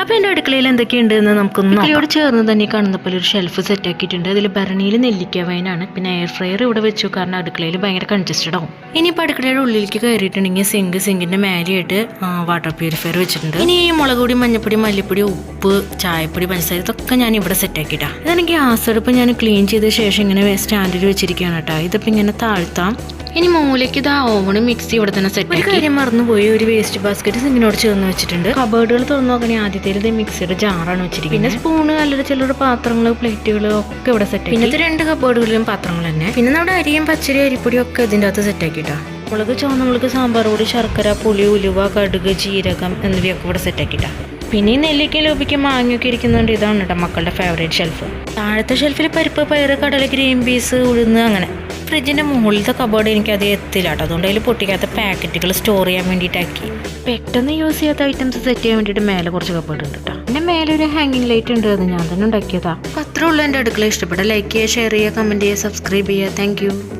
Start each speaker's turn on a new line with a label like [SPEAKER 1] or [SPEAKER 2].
[SPEAKER 1] അപ്പൊ എന്റെ അടുക്കളയിൽ എന്തൊക്കെയുണ്ട് എന്ന് നമുക്കൊന്ന് അടുക്കളയോട് ചേർന്ന് തന്നെ കാണുന്ന പോലെ ഒരു ഷെൽഫ് സെറ്റ് ആക്കിയിട്ടുണ്ട്. അതിൽ ഭരണിയിൽ നെല്ലിക്ക വൈനാണ്. പിന്നെ എയർ ഫ്രയർ ഇവിടെ വെച്ചു കാരണം അടുക്കളയിൽ ഭയങ്കര കൺജസ്റ്റഡ് ആവും. ഇനിയിപ്പോൾ അടുക്കളയുടെ ഉള്ളിലേക്ക് കയറിയിട്ടുണ്ടെങ്കിൽ സിങ്ക് സിങ്കിന്റെ മേലെയായിട്ട് വാട്ടർ പ്യൂരിഫയർ വെച്ചിട്ടുണ്ട്. ഇനി ഈ മുളക് പൊടി മഞ്ഞപ്പൊടി മല്ലിപ്പൊടി ഉപ്പ് ചായപ്പൊടി പഞ്ചസാര ഇതൊക്കെ ഞാൻ ഇവിടെ സെറ്റ് ആക്കിയിട്ടാണ് ഇതാണ് ഗ്യാസ് അടുപ്പ് ഞാൻ ക്ലീൻ ചെയ്ത ശേഷം ഇങ്ങനെ സ്റ്റാൻഡിൽ വെച്ചിരിക്കുകയാണ് കേട്ടോ. ഇതിപ്പോൾ ഇങ്ങനെ താഴ്ത്താം. ഇനി മൂലയ്ക്ക് ഇത് ഓവണ് മിക്സി ഇവിടെ തന്നെ സെറ്റ് ഒരു കാര്യം മറന്നുപോയി. ഒരു വേസ്റ്റ് ബാസ്ക്കറ്റ് സിങ്ങിനോട് ചേർന്ന് വെച്ചിട്ടുണ്ട്. കബേർഡുകൾ തുറന്നു നോക്കണേ ആദ്യത്തെ ഇത് മിക്സിയുടെ ജാറാണ് വെച്ചിരിക്കുന്നത്. പിന്നെ സ്പൂണ് അല്ലറ ചില്ലറ പാത്രങ്ങൾ പ്ലേറ്റുകൾ ഒക്കെ ഇവിടെ സെറ്റ് പിന്നത്തെ രണ്ട് കബേർഡുകളിലും പാത്രങ്ങൾ തന്നെ. പിന്നെ നമ്മുടെ അരിയും പച്ചരി അരിപ്പൊടിയും ഒക്കെ ഇതിന്റെ അകത്ത് സെറ്റ് ആക്കിട്ടോ മുളക് ചുവന്നമുളക് സാമ്പാർ പൊടി ശർക്കര പുളി ഉലുവ കടുക് ജീരകം എന്നിവയൊക്കെ ഇവിടെ സെറ്റ് ആക്കിയിട്ടാ. പിന്നെ ഈ നെല്ലിക്ക ലോപിക്ക് മാങ്ങയൊക്കെ ഇരിക്കുന്നുണ്ട് ഇതാണ് കേട്ടോ മക്കളുടെ ഫേവറേറ്റ് ഷെൽഫ് താഴത്തെ ഷെൽഫിൽ പരിപ്പ് പയറ് കടല ഗ്രീൻ പീസ് ഉഴുന്ന് അങ്ങനെ. ഫ്രിഡ്ജിന്റെ മുകളിലത്തെ കബോർഡ് എനിക്ക് അത് എത്തില്ല കേട്ടോ അതുകൊണ്ട് അതിൽ പൊട്ടിക്കാത്ത പാക്കറ്റുകൾ സ്റ്റോർ ചെയ്യാൻ വേണ്ടിയിട്ടാക്കി. പെട്ടെന്ന് യൂസ് ചെയ്യാത്ത ഐറ്റംസ് സെറ്റ് ചെയ്യാൻ വേണ്ടിയിട്ട് മേലെ കുറച്ച് കബോർഡ് ഉണ്ട് കേട്ടോ പിന്നെ മേലെ ഒരു ഹാങ്ങിങ് ലൈറ്റ് ഉണ്ട് അത് ഞാൻ തന്നെ ഉണ്ടാക്കിയതാ. അപ്പോൾ അത്രേ ഉള്ളൂ എന്റെ അടുക്കള. ഇഷ്ടപ്പെട്ട ലൈക്ക് ചെയ്യുക ഷെയർ ചെയ്യുക കമന്റ് ചെയ്യുക സബ്സ്ക്രൈബ് ചെയ്യുക. താങ്ക്